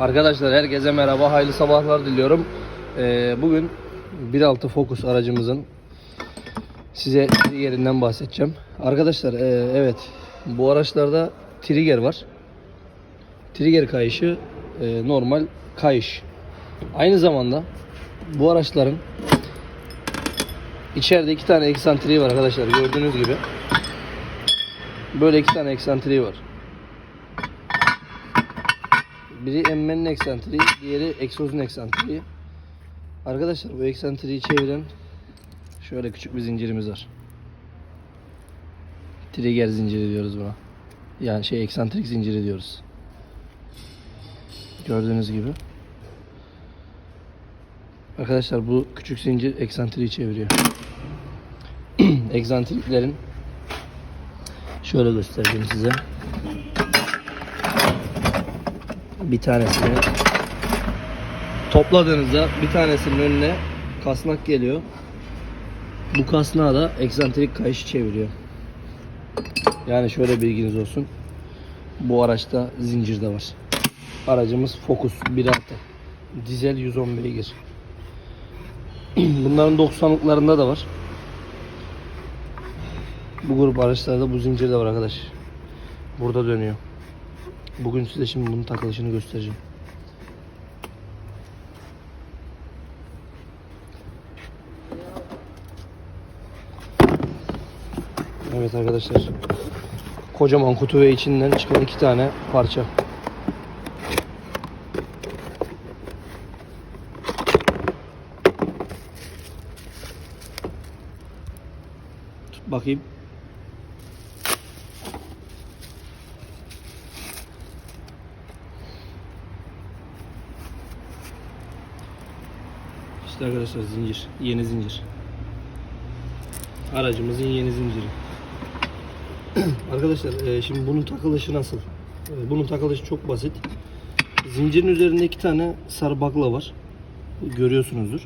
Arkadaşlar herkese merhaba, hayırlı sabahlar diliyorum. Ee, bugün 1.6 Focus aracımızın size triggerinden bahsedeceğim. Arkadaşlar e, evet bu araçlarda trigger var. Trigger kayışı e, normal kayış. Aynı zamanda bu araçların içeride iki tane eksantriği var arkadaşlar gördüğünüz gibi. Böyle iki tane eksantriği var. Biri emmenin eksantriği, diğeri egzozun eksantriği. Arkadaşlar bu eksantriği çeviren şöyle küçük bir zincirimiz var. Trigger zinciri diyoruz buna. Yani şey eksantrik zinciri diyoruz. Gördüğünüz gibi. Arkadaşlar bu küçük zincir eksantriği çeviriyor. Eksantriklerin şöyle göstereyim size. Bir tanesini topladığınızda bir tanesinin önüne kasnak geliyor. Bu kasnağı da eksantrik kayış çeviriyor. Yani şöyle bilginiz olsun. Bu araçta zincir de var. Aracımız Focus 1.6. Dizel 110 beygir. Bunların 90'lıklarında da var. Bu grup araçlarda bu zincir de var arkadaş. Burada dönüyor. Bugün size şimdi bunun takılışını göstereceğim. Evet arkadaşlar. Kocaman kutu ve içinden çıkan iki tane parça. Bakayım. İşte arkadaşlar zincir. Yeni zincir. Aracımızın yeni zinciri. arkadaşlar e, şimdi bunun takılışı nasıl? E, Bunun takılışı çok basit. Zincirin üzerinde iki tane sarı bakla var. Görüyorsunuzdur.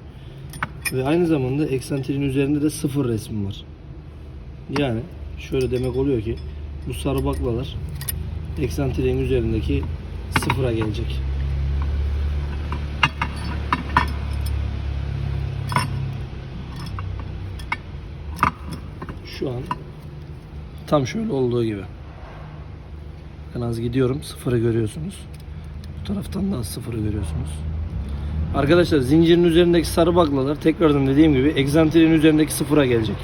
Ve aynı zamanda eksantriğin üzerinde de sıfır resmi var. Yani şöyle demek oluyor ki bu sarı baklalar eksantriğin üzerindeki sıfıra gelecek. Şu an tam şöyle olduğu gibi. Ben az gidiyorum. Sıfırı görüyorsunuz. Bu taraftan da sıfırı görüyorsunuz. Arkadaşlar zincirin üzerindeki sarı baklalar tekrardan dediğim gibi egzantriğin üzerindeki sıfıra gelecek.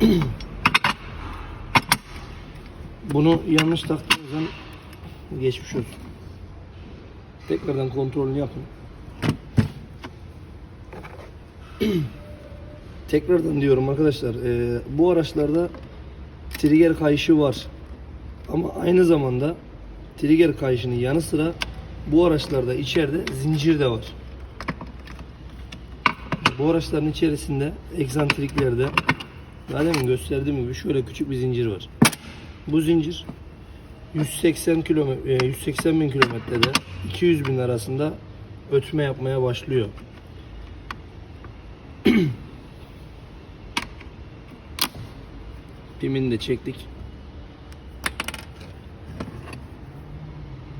Bunu yanlış taktığınız zaman geçmiş olsun. Tekrardan kontrolünü yapın. Tekrardan diyorum arkadaşlar e, bu araçlarda trigger kayışı var. Ama aynı zamanda trigger kayışının yanı sıra bu araçlarda içeride zincir de var. Bu araçların içerisinde egzantriklerde daha gösterdiğim gibi şöyle küçük bir zincir var. Bu zincir 180 kilometre 180 bin kilometrede 200 bin arasında ötme yapmaya başlıyor. Pimini de çektik.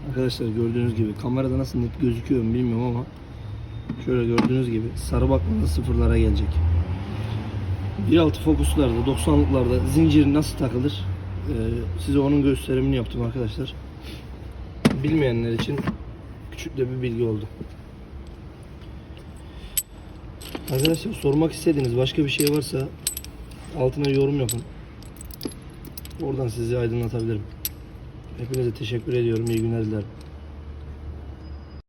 Arkadaşlar gördüğünüz gibi kamerada nasıl net gözüküyor bilmiyorum ama şöyle gördüğünüz gibi sarı bakmadan sıfırlara gelecek. 1.6 fokuslarda 90'lıklarda zincir nasıl takılır ee, size onun gösterimini yaptım arkadaşlar. Bilmeyenler için küçük de bir bilgi oldu. Arkadaşlar sormak istediğiniz başka bir şey varsa altına yorum yapın. Oradan sizi aydınlatabilirim. Hepinize teşekkür ediyorum. İyi günler dilerim.